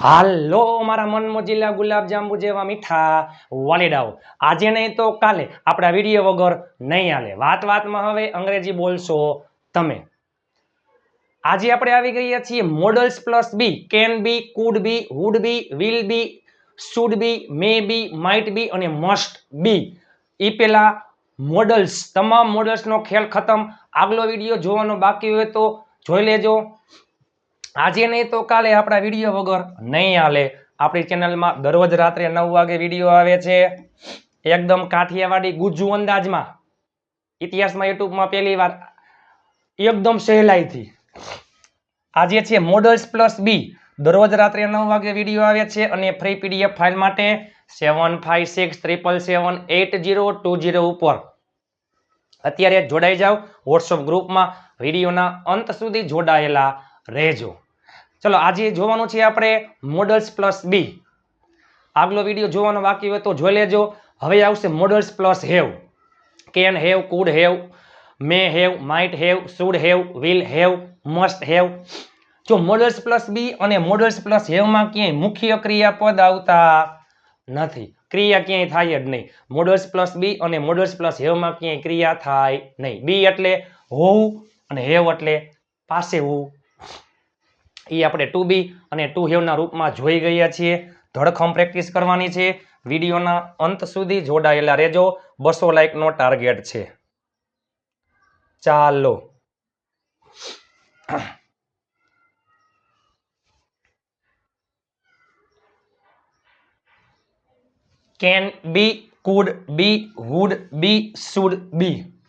હાલો, મારા મન ગુલાબજાંબુ ગુલાબ જાંબુ જેવા મીઠા વાલીડાઓ. આજે નહીં તો કાલે આપણા વીડિયો વગર નહીં હાલે. વાત વાતમાં હવે અંગ્રેજી બોલશો તમે. આજે આપણે આવી ગયા છીએ modals plus be can be could be would be will be should be may be might be અને મસ્ટ બી એ પેલા મોડલ્સ તમામ મોડલ્સનો ખેલ ખતમ. આગલો વીડિયો જોવાનો બાકી હોય તો જોઈ લેજો. આજે નહીં તો કાલે આપણા વીડિયો વગર નહીં હાલે. આપણી ચેનલમાં દરરોજ રાત્રે નવ વાગે વીડિયો આવે છે. એકદમ કાઠિયાવાડી ગુજુ અંદાજમાં. ઇતિહાસમાં યુટ્યુબમાં પહેલી વાર એકદમ સહેલાઈથી. આજે છે મોડલ્સ પ્લસ બી દરરોજ રાત્રે નવ વાગે વીડિયો આવે છે અને ફ્રી પીડીએફ ફાઇલ માટે seven five six triple seven eight zero two zero ઉપર. અત્યારે જોડાઈ જાઓ. વોટ્સઅપ ગ્રુપમાં વિડીયોના અંત સુધી જોડાયેલા રહેજો. ચલો, આજે જોવાનું છે આપણે મોડલ્સ પ્લસ બી આગલો વીડિયો જોવાનો બાકી હોય તો જોઈ લેજો. હવે આવશે modals plus have can have could have may have might have should have will have must have જો મોડલ્સ પ્લસ બી અને મોડલ્સ પ્લસ હેવમાં ક્યાંય મુખ્ય ક્રિયાપદ આવતા નથી. ક્રિયા ક્યાંય થાય જ નહીં. મોડલ્સ પ્લસ બી અને મોડલ્સ પ્લસ હેવમાં ક્યાંય ક્રિયા થાય નહીં. બી એટલે હોવું અને હેવ એટલે પાસે હોવું. એ આપણે ટુ બી અને ટુ હેવના રૂપમાં જોઈ ગયા છીએ. ધડખમ પ્રેક્ટિસ કરવાની છે. વિડીયોના અંત સુધી જોડાયેલા રહેજો. બસો લાઇકનો ટાર્ગેટ છે. ચાલો. Can be could be would be should be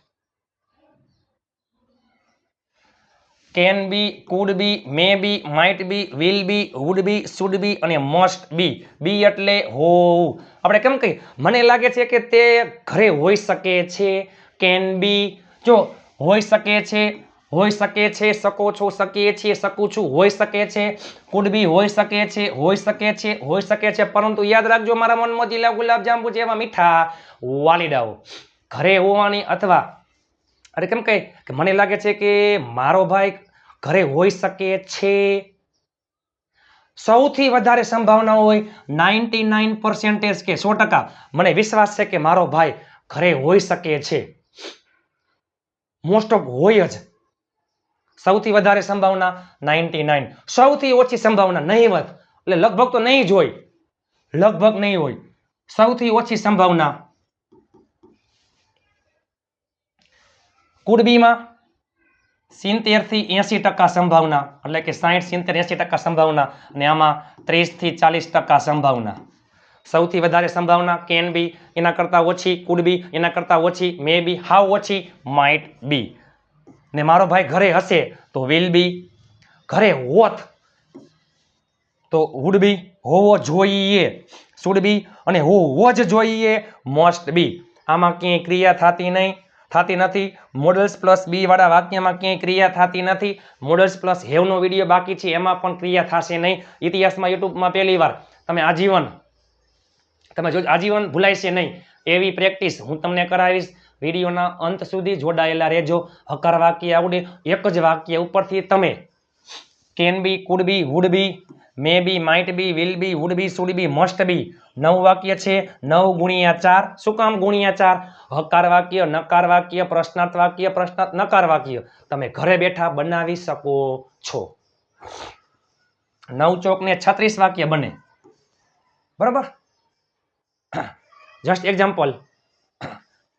can be could be may be might be will be would be should be અને મસ્ટ બી બી એટલે હોવું આપણે કેમ કહીએ? મને લાગે છે કે તે ઘરે હોઈ શકે છે કેન બી જો હોઈ શકે છે, હોઈ શકે છે, શકો છો, શકીએ છીએ, શકું છું, હોઈ શકે છે કુડ બી હોઈ શકે છે, હોઈ શકે છે, હોઈ શકે છે. પરંતુ યાદ રાખજો મારા મનમાં જીલા ગુલાબજાંબુ જેવા મીઠા વાલીડાઓ. ઘરે હોવાની અથવા અરે કેમ કહે? કે મને લાગે છે કે મારો ભાઈ ઘરે હોઈ શકે છે. સૌથી વધારે સંભાવના હોય નાઇન્ટી નાઇન પર્સેન્ટેજ કે સો ટકા. મને વિશ્વાસ છે કે મારો ભાઈ ઘરે હોઈ શકે છે. મોસ્ટ ઓફ હોય જ. સૌથી વધારે સંભાવના નાઇન્ટી નાઇન. સૌથી ઓછી સંભાવના નહીવત એટલે લગભગ તો નહીં જ હોય. લગભગ નહીં હોય. સૌથી ઓછી સંભાવના કુડબીમાં સિત્તેરથી એંસી ટકા સંભાવના, એટલે કે સાહીઠ સિત્તેર એંસી ટકા સંભાવના, અને આમાં ત્રીસથી ચાલીસ ટકા સંભાવના. સૌથી વધારે સંભાવના કેન બી એના કરતાં ઓછી કુડ બી એના કરતાં ઓછી મે બી હાવ ઓછી માઇટ બી ને મારો ભાઈ ઘરે હશે, તો વિલ બી ઘરે હોત, તો વુડ બી હોવો જોઈએ. શુડ બી અને હોવો જ જોઈએ મોસ્ટ બી આમાં ક્યાંય ક્રિયા થતી નહીં. થતી નથી. મોડલ્સ પ્લસ બી વાળા વાક્યમાં ક્યાંય ક્રિયા થતી નથી. મોડલ્સ પ્લસ હેવનો વીડિયો બાકી છે, એમાં પણ ક્રિયા થશે નહીં. ઇતિહાસમાં યુટ્યુબમાં પહેલી વાર તમે આજીવન, તમે જો આજીવન ભૂલાઈશે નહીં. એવી પ્રેક્ટિસ હું તમને કરાવીશ. વિડીયોના અંત સુધી જોડાયેલા રહેજો. હકાર વાક્ય આવડે. એક જ વાક્ય ઉપરથી તમે. Can be could be would be may be might be will be would be should be must be નવ વાક્ય છે, નવ ગુણ્યા ચાર. શું કામ ગુણ્યા ચાર? હકાર વાક્ય, નકાર વાક્ય, પ્રશ્નાર્થ વાક્ય, પ્રશ્નાર્થ, નકાર વાક્ય. તમે ઘરે બેઠા બનાવી શકો છો. નવ ચોક ને છત્રીસ વાક્ય બને. બરાબર? જસ્ટ એક્ઝામ્પલ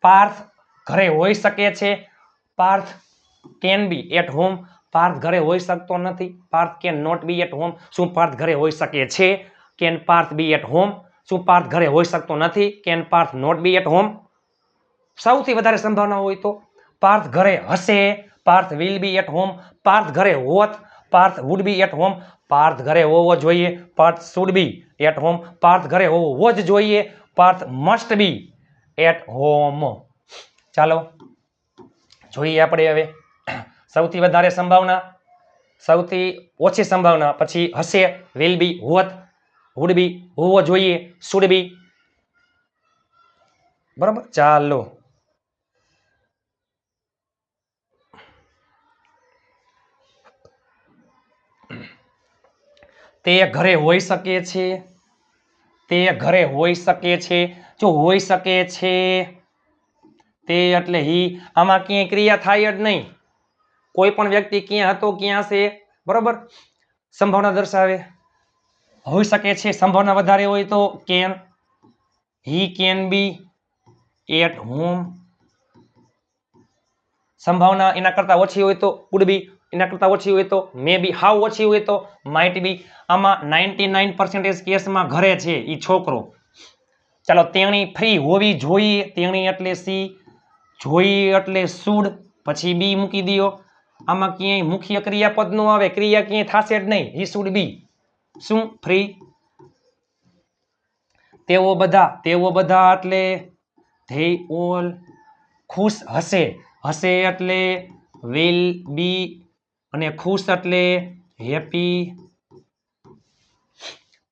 પાર્થ ઘરે હોઈ શકે છે. Parth can be at home Parth ઘરે હોઈ શકતો નથી. Parth can not be at home શું પાર્થ ઘરે હોઈ શકે છે? Can Parth be at home શું પાર્થ ઘરે હોઈ શકતો નથી? Can Parth not be at home સૌથી વધારે સંભાવના હોય તો, પાર્થ ઘરે હશે, Parth will be at home Parth ઘરે હોત, Parth would be at home Parth ઘરે હોવો જોઈએ, Parth should be at home Parth ઘરે હોવો જ જોઈએ, Parth must be at home ચાલો, જોઈએ આપણે હવે. સૌથી વધારે સંભાવના, સૌથી ઓછી સંભાવના પછી હશે વિલ બી હોત હુડ બી હોવો જોઈએ શુડ બી બરાબર? ચાલો. તે ઘરે હોઈ શકે છે, તે ઘરે હોઈ શકે છે, જો હોઈ શકે છે, તે એટલે હી આમાં ક્યાંય ક્રિયા થાય જ નહીં. કોઈ પણ વ્યક્તિ ક્યાં હતો, ક્યાં છે, બરોબર? સંભાવના દર્શાવે. હોઈ શકે છે સંભાવના વધારે હોય તો can he can be at home સંભાવના એના કરતા ઓછી હોય તો ઉડ બી એના કરતા ઓછી હોય તો મે બી હાવ ઓછી હોય તો માઇટ બી આમાં નાઇન્ટી નાઇન કેસમાં ઘરે છે એ છોકરો. ચાલો તેણી ફ્રી હોવી જોઈએ, તેણી એટલે સી જોઈએ એટલે સૂડ પછી બી મૂકી દો આમાં ક્યાંય મુખ્ય ક્રિયાપદ નો આવે, ક્રિયા ક્યાંય થશે જ નહીં. હી શુડ બી શું? ફ્રી તેઓ બધા તેઓ બધા એટલે ધે ઓલ ખુશ હશે. હશે એટલે વિલ બી અને ખુશ એટલે હેપી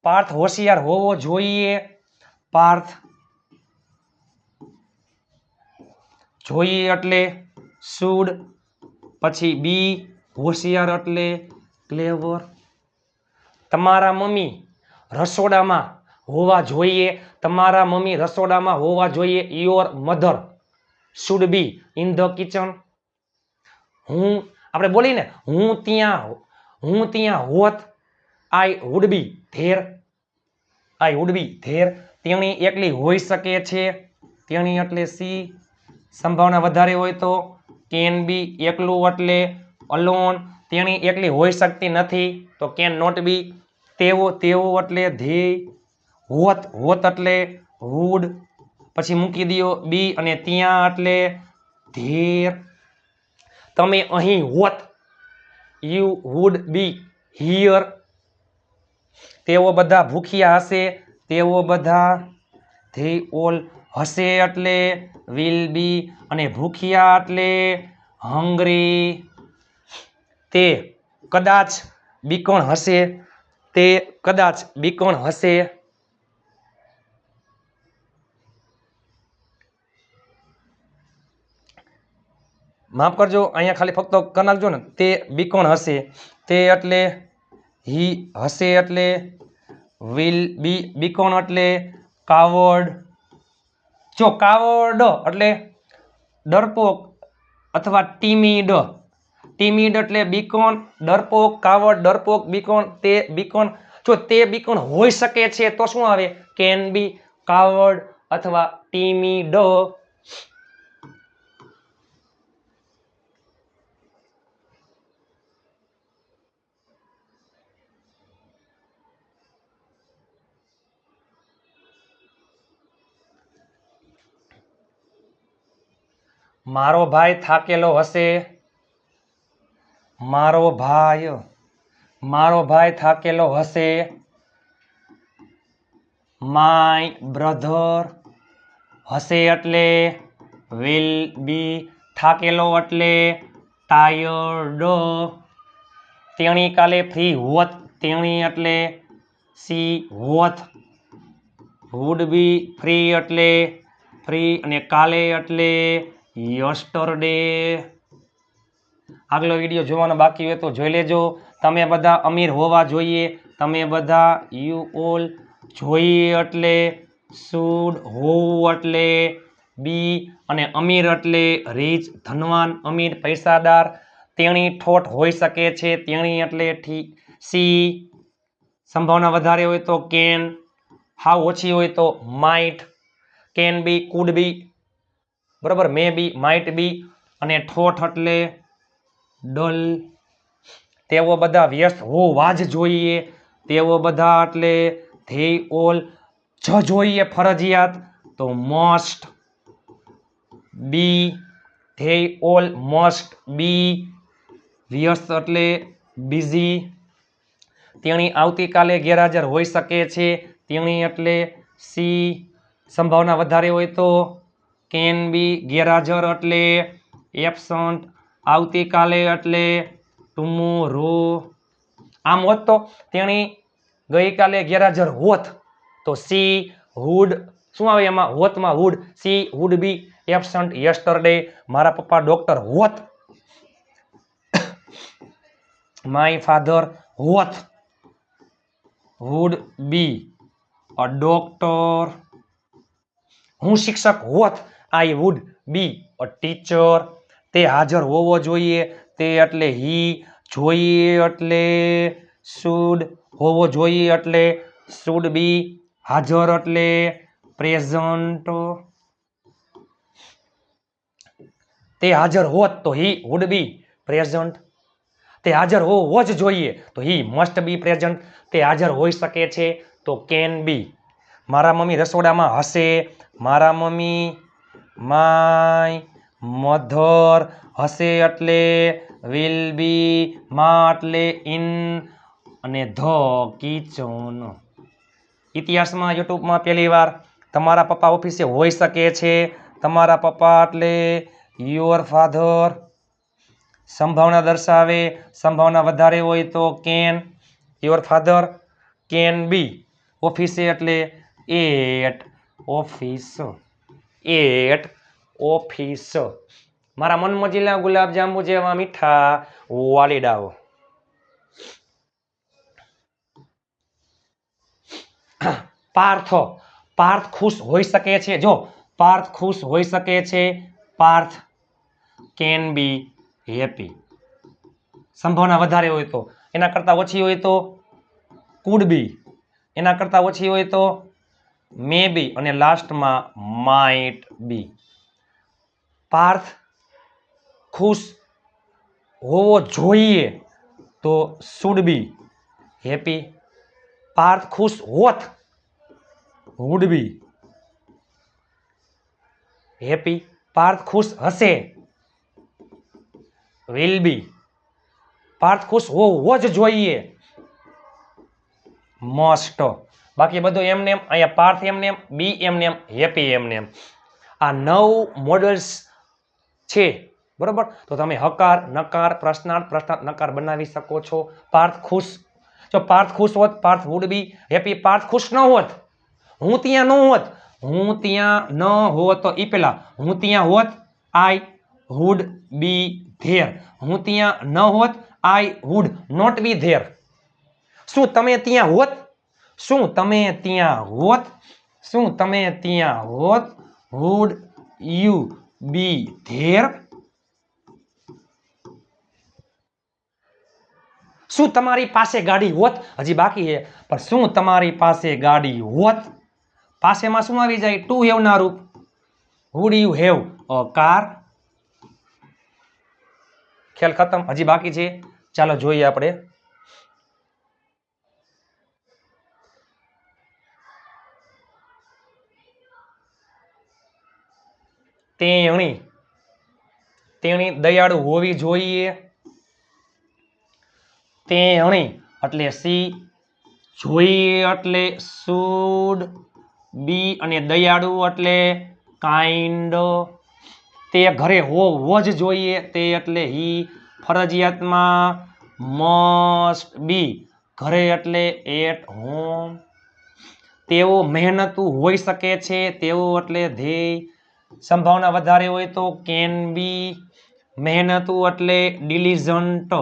પાર્થ હોશિયાર હોવો જોઈએ. પાર્થ જોઈએ એટલે શુડ પછી બી હોશિયાર એટલે ક્લેવર. તમારા મમ્મી રસોડામાં હોવા જોઈએ. તમારા મમ્મી રસોડામાં હોવા જોઈએ. Your mother should be in the kitchen હું, આપણે બોલીને હું ત્યાં હું ત્યાં હોત I would be there I would be there તેણી એકલી હોઈ શકે છે. તેણી એટલે સી સંભાવના વધારે હોય તો કેન બી એકલું એટલે અલોન તેણી એકલી હોઈ શકતી નથી. તો કેન નોટ બી તેઓ તેઓ એટલે ધ્યેય, હોત હોત એટલે વુડ પછી મૂકી દો બી અને ત્યાં એટલે ધેર. તમે અહીં હોત યુ વુડ બી હિયર તેઓ બધા ભૂખ્યા હશે, તેઓ બધા ધે ઓલ હશે એટલે વિલ બી અને ભૂખ્યા એટલે હંગરી તે કદાચ બીકોણ હશે, તે કદાચ બીકોણ હશે. માફ કરજો, અહીંયા ખાલી ફક્ત કરી નાખજો ને, તે બીકોણ હશે. તે એટલે હી હશે એટલે વિલ બી બીકોણ એટલે કાવડ જો કાવડ એટલે ડરપોક અથવા ટીમીડ. ટીમીડ એટલે બીકોન ડરપોક કાવડ ડરપોક બીકોન તે બીકોન જો તે બીકોન હોઈ શકે છે તો શું આવે? કેન બી, કાવડ અથવા ટીમીડ. મારો ભાઈ થાકેલો હશે? મારો ભાઈ મારો ભાઈ થાકેલો હશે? માય બ્રધર હશે એટલે? વિલ બી થાકેલો એટલે? ટાયર્ડ. તેણી કાલે ફ્રી હોત, તેણી એટલે સી હોત. વુડ બી ફ્રી એટલે? ફ્રી અને કાલે એટલે? યસ્ટરડે આગલો વીડિયો જોવાનો બાકી હોય તો જોઈ લેજો. તમે બધા અમીર હોવા જોઈએ. તમે બધા યુ ઓલ જોઈએ એટલે શુડ હોવું એટલે બી અને અમીર એટલે રીચ, ધનવાન, અમીર, પૈસાદાર, તેણી ઠોઠ હોઈ શકે છે. તેણી એટલે ઠી સી સંભાવના વધારે હોય તો કેન હાવ ઓછી હોય તો might can be could be બરાબર? મે બી, માઇટ બી અને ઠોઠ એટલે ડલ. તેઓ બધા વ્યસ્ત. હોવા જ જોઈએ. તેઓ બધા એટલે ધે ઓલ. જ જોઈએ ફરજિયાત. તો must be. They all must be. વ્યસ્ત એટલે બિઝી. તેણી આવતીકાલે ગેરહાજર હોઈ શકે છે. તેણી એટલે સી. સંભાવના વધારે હોય તો કેન બી ગેરહાજર એટલે એબસન્ટ, આવતીકાલે એટલે ટુમોરો. આમ હોત તો તેણી ગઈકાલે ગેરહાજર હોત તો સી હુડ, શું આવે એમાં? હોતમાં would. She would be absent yesterday. મારા પપ્પા ડોક્ટર હોત. માય ફાધર હોત. Would be a doctor. હું શિક્ષક હોત. I would B a teacher તે હાજર હોવો જોઈએ. તે એટલે હી જોઈએ એટલે શુડ હોવો જોઈએ એટલે શુડ બી હાજર એટલે પ્રેઝન્ટ તે હાજર હોત તો હી વુડ બી પ્રેઝન્ટ તે હાજર હોવો જ જોઈએ તો હી મસ્ટ બી પ્રેઝન્ટ તે હાજર હોઈ શકે છે તો કેન બી મારા મમ્મી રસોડામાં હશે. મારા મમ્મી માય મધર હશે એટલે વિલ બી મા એટલે ઇન અને ધ કિચન. ઇતિહાસમાં યુટ્યુબમાં પહેલી વાર તમારા પપ્પા ઓફિસે હોઈ શકે છે. તમારા પપ્પા એટલે યોર ફાધર સંભાવના દર્શાવે, સંભાવના વધારે હોય તો can your father can be ઓફિસે એટલે એટ ઓફિસ. At office. મારા મનમજીલા ગુલાબજાંબુ જેવા મીઠા વાલીડાઓ. પાર્થ પાર્થ ખુશ હોઈ શકે છે? જો, પાર્થ ખુશ હોઈ શકે છે. Parth can be happy. સંભાવના વધારે હોય તો. એના કરતાં ઓછી હોય તો કુડ બી. એના કરતાં ઓછી હોય તો મે બી અને લાસ્ટમાં માઇટ બી પાર્થ ખુશ હોવો જોઈએ તો શુડ બી હેપી પાર્થ ખુશ હોત વુડ બી હેપી પાર્થ ખુશ હશે વિલ બી પાર્થ ખુશ હોવો જ જોઈએ. મસ્ટ બાકી બધું એમને એમ અહીંયા પાર્થ એમને એમ બી એમને એમ હેપી એમને એમ આ નવ મોડલ્સ છે, બરોબર? તો તમે હકાર, નકાર, પ્રશ્નાર્થ પ્રશ્નાર્થ, નકાર બનાવી શકો છો. પાર્થ ખુશ. જો પાર્થ ખુશ હોત, Parth would be happy Parth ખુશ ન હોત, હું ત્યાં ન હોત, હું ત્યાં ન હોત તો એ પેલા, હું ત્યાં હોત આઈ વુડ બી ધેર હું ત્યાં ન હોત I would not be there શું તમે ત્યાં હોત? શું તમે ત્યાં હોત? શું તમે ત્યાં હોત? વુડ યુ બી ધેર શું તમારી પાસે ગાડી હોત? હજી બાકી છે. પણ શું તમારી પાસે ગાડી હોત? પાસેમાં શું આવી જાય? ટુ હેવના રૂપ. Would you have a car ખ્યાલ ખતમ. હજી બાકી છે. ચાલો જોઈએ આપણે. તેણી તેણી દયાળુ હોવી જોઈએ. તેણી એટલે સી, જોઈએ એટલે શુડ બી અને દયાળુ એટલે કાઇન્ડ. તે ઘરે હોવો જ જોઈએ, તે એટલે હી ફરજિયાતમાં મસ્ટ બી, ઘરે એટલે એટ હોમ. તેઓ મહેનતુ હોઈ શકે છે, તેઓ એટલે ધ્યેય સંભાવના વધારે હોય તો કેન બી મહેનતુ એટલે ડિલિઝન્ટ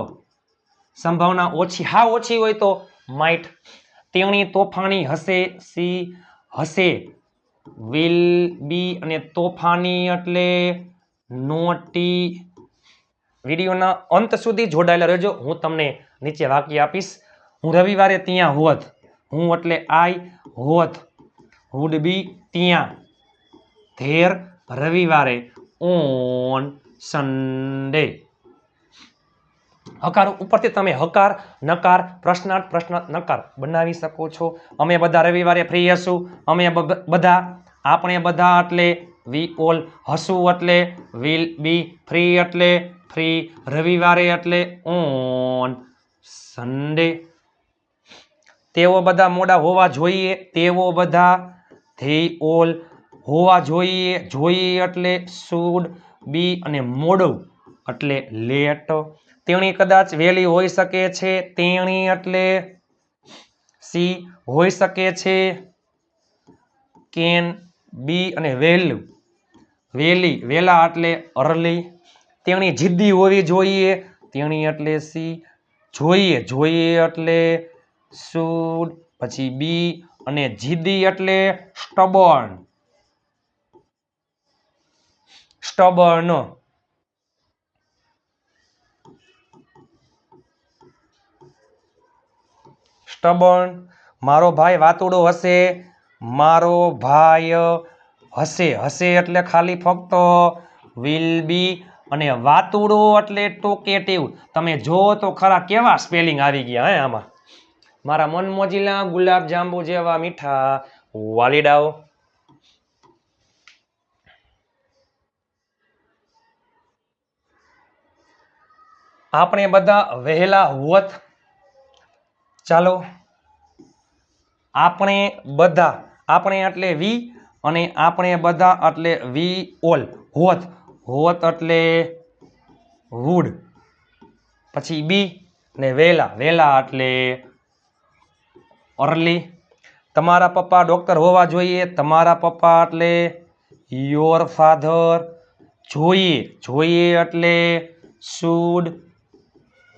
સંભાવના ઓછી, હા, ઓછી હોય તો માઇટ તેણી તોફાની હશે સી હશે? વિલ બી અને તોફાની એટલે નોટી વિડીયોના અંત સુધી જોડાયેલા રહેજો. હું તમને નીચે વાક્ય આપીશ. હું રવિવારે ત્યાં હોત. હું એટલે આઈ હોત. હુડ બી ત્યાં. ધેર રવિવારે ઓન સન્ડે હકાર ઉપરથી તમે હકાર, નકાર, પ્રશ્નાર્થ પ્રશ્નાર્થ, નકાર બનાવી શકો છો. અમે બધા રવિવારે ફ્રી હશું. અમે બધા, આપણે બધા એટલે વી ઓલ હસું એટલે વિલ બી ફ્રી એટલે ફ્રી રવિવારે એટલે ઓન સન્ડે તેઓ બધા મોડા હોવા જોઈએ. તેઓ બધા ધે ઓલ હોવા જોઈએ જોઈએ એટલે શુડ બી અને મોડું એટલે લેટ. તેણી કદાચ વહેલી હોઈ શકે છે, તેણી એટલે સી હોઈ શકે છે. કેન, બી અને વહેલું વહેલી વહેલા એટલે અરલી. તેણી જિદ્દી હોવી જોઈએ, તેણી એટલે સી. જોઈએ જોઈએ એટલે શુડ પછી બી અને જીદી એટલે સ્ટબર્ન. સ્ટબર્ન. સ્ટબર્ન, મારો ભાઈ વાતુડો હશે. મારો ભાઈ હશે. હશે એટલે ખાલી ફક્ત વિલ બી અને વાતુડો એટલે ટોકેટિવ. તમે જો તો ખરા કેવા સ્પેલિંગ આવી ગયા હે આમાં. મારા મનમોજીલા ગુલાબ જાંબુ જેવા મીઠા વાલીડાઓ. આપણે બધા વહેલા હોત. ચાલો, આપણે બધા, આપણે એટલે વી અને આપણે બધા એટલે વી ઓલ હોત. હોત એટલે વુડ પછી બી ને વેલા વેલા એટલે અર્લી તમારા પપ્પા ડૉક્ટર હોવા જોઈએ, તમારા પપ્પા એટલે યોર ફાધર જોઈએ. જોઈએ એટલે શુડ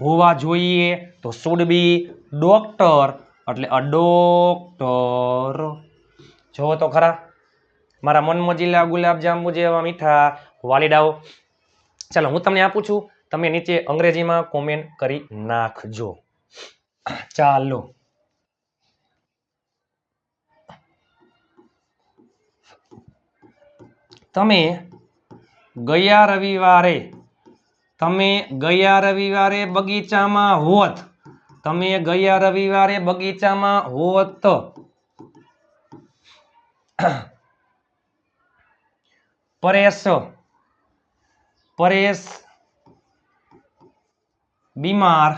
હોવા જોઈએ તો શુડ બી ડોક્ટર એટલે અ ડોક્ટર જોવો તો ખરા. મારા મનમોજીલા ગુલાબ ગુલાબજાંબુ જેવા મીઠા વાલીડાઓ. ચાલો, હું તમને આપું છું. તમે નીચે અંગ્રેજીમાં કોમેન્ટ કરી નાખજો. ચાલો. તમે ગયા રવિવારે તમે ગયા રવિવારે બગીચામાં હોત, તમે ગયા રવિવારે બગીચામાં હોત. પરેશ પરેશ, બીમાર.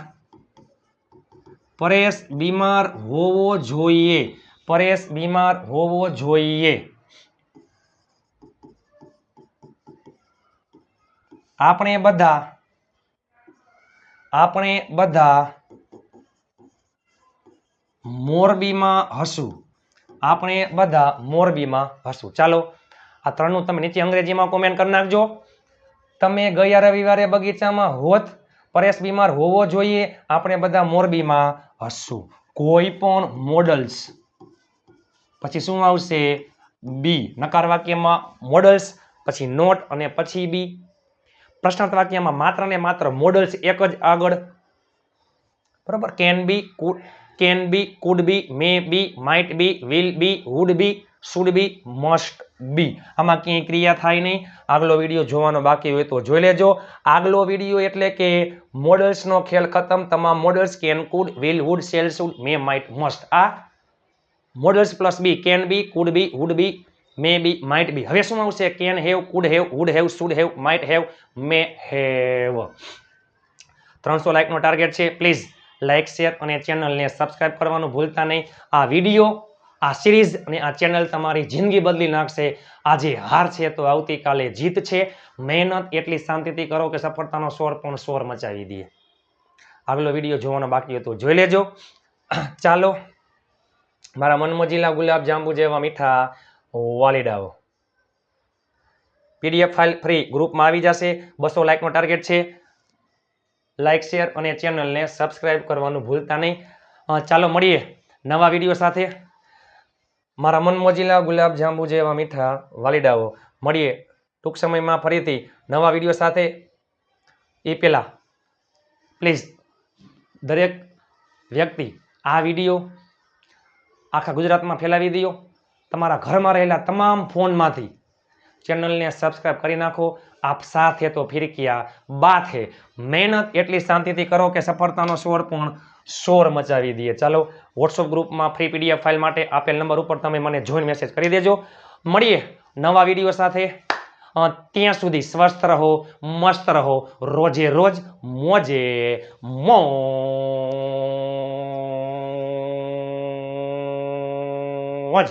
પરેશ બીમાર હોવો જોઈએ, પરેશ બીમાર હોવો જોઈએ. આપણે બધા આપણે બધા મોરબીમાં હશું. આપણે બધા મોરબીમાં હશું. ચાલો, આ ત્રણનું તમે નીચે અંગ્રેજીમાં કોમેન્ટ કરી નાખજો. તમે ગયા રવિવારે બગીચામાં હોત, પરેશ બીમાર હોવો જોઈએ, આપણે બધા મોરબીમાં હશું. કોઈ પણ મોડલ્સ પછી શું આવશે? બી નકાર વાક્યમાં મોડલ્સ પછી નોટ અને પછી બી પ્રશ્નાર્થ વાક્યમાં માત્ર ને માત્ર મોડલ્સ એક જ આગળ. બરાબર? Can be can be could be may be might be will be would be should be must be આમાં ક્યાંય ક્રિયા થાય નહીં. આગલો વીડિયો જોવાનો બાકી હોય તો જોઈ લેજો. આગલો વીડિયો એટલે કે મોડલ્સનો ખેલ ખતમ. તમામ modals can could will would shall should may might must આ modals plus be can be could be would be may be might be હવે શું આવશે? Can have could have would have should have might have may have ત્રણસો લાઇકનો target છે. Please like share અને ચેનલને subscribe કરવાનું ભૂલતા નહીં. આ વીડિયો આ સિરીઝ અને આ ચેનલ તમારી જિંદગી બદલી નાખશે. આજે હાર છે તો આવતીકાલે જીત છે. મહેનત એટલી શાંતિથી કરો કે સફળતાનો સ્વર પણ સ્વર મચાવી દે. આગલો વીડિયો જોવાનો બાકી હતો. જોઈ લેજો. ચાલો. મારા મનમોજીલા ગુલાબ જાંબુ જેવા મીઠા વાલીડાઓ પીડીએફ ફાઇલ ફ્રી ગ્રુપમાં આવી જશે. બસો લાઇકનો ટાર્ગેટ છે. લાઇક શેર અને ચેનલને સબસ્ક્રાઇબ કરવાનું ભૂલતા નહીં. ચાલો મળીએ નવા વીડિયો સાથે. મારા મનમોજીલા ગુલાબ જાંબુ જેવા મીઠા વાલીડાઓ મળીએ ટૂંક સમયમાં ફરીથી નવા વીડિયો સાથે. એ પહેલાં પ્લીઝ દરેક વ્યક્તિ આ વીડિયો આખા ગુજરાતમાં ફેલાવી દો તમારા ઘરમાં રહેલા તમામ ફોનમાંથી ચેનલને સબસ્ક્રાઇબ કરી નાખો. આપ સાથે તો ફિરકિયા બાત હે. મહેનત એટલી શાંતિથી કરો કે સફળતાનો સ્વર પણ શોર મચાવી દઈએ ચાલો વોટ્સઅપ ગ્રુપમાં ફ્રી પીડીએફ ફાઇલ માટે આપેલ નંબર ઉપર તમે મને જોઈન મેસેજ કરી દેજો. મળીએ નવા વીડિયો સાથે. ત્યાં સુધી સ્વસ્થ રહો, મસ્ત રહો. રોજે રોજ મોજે મોજ.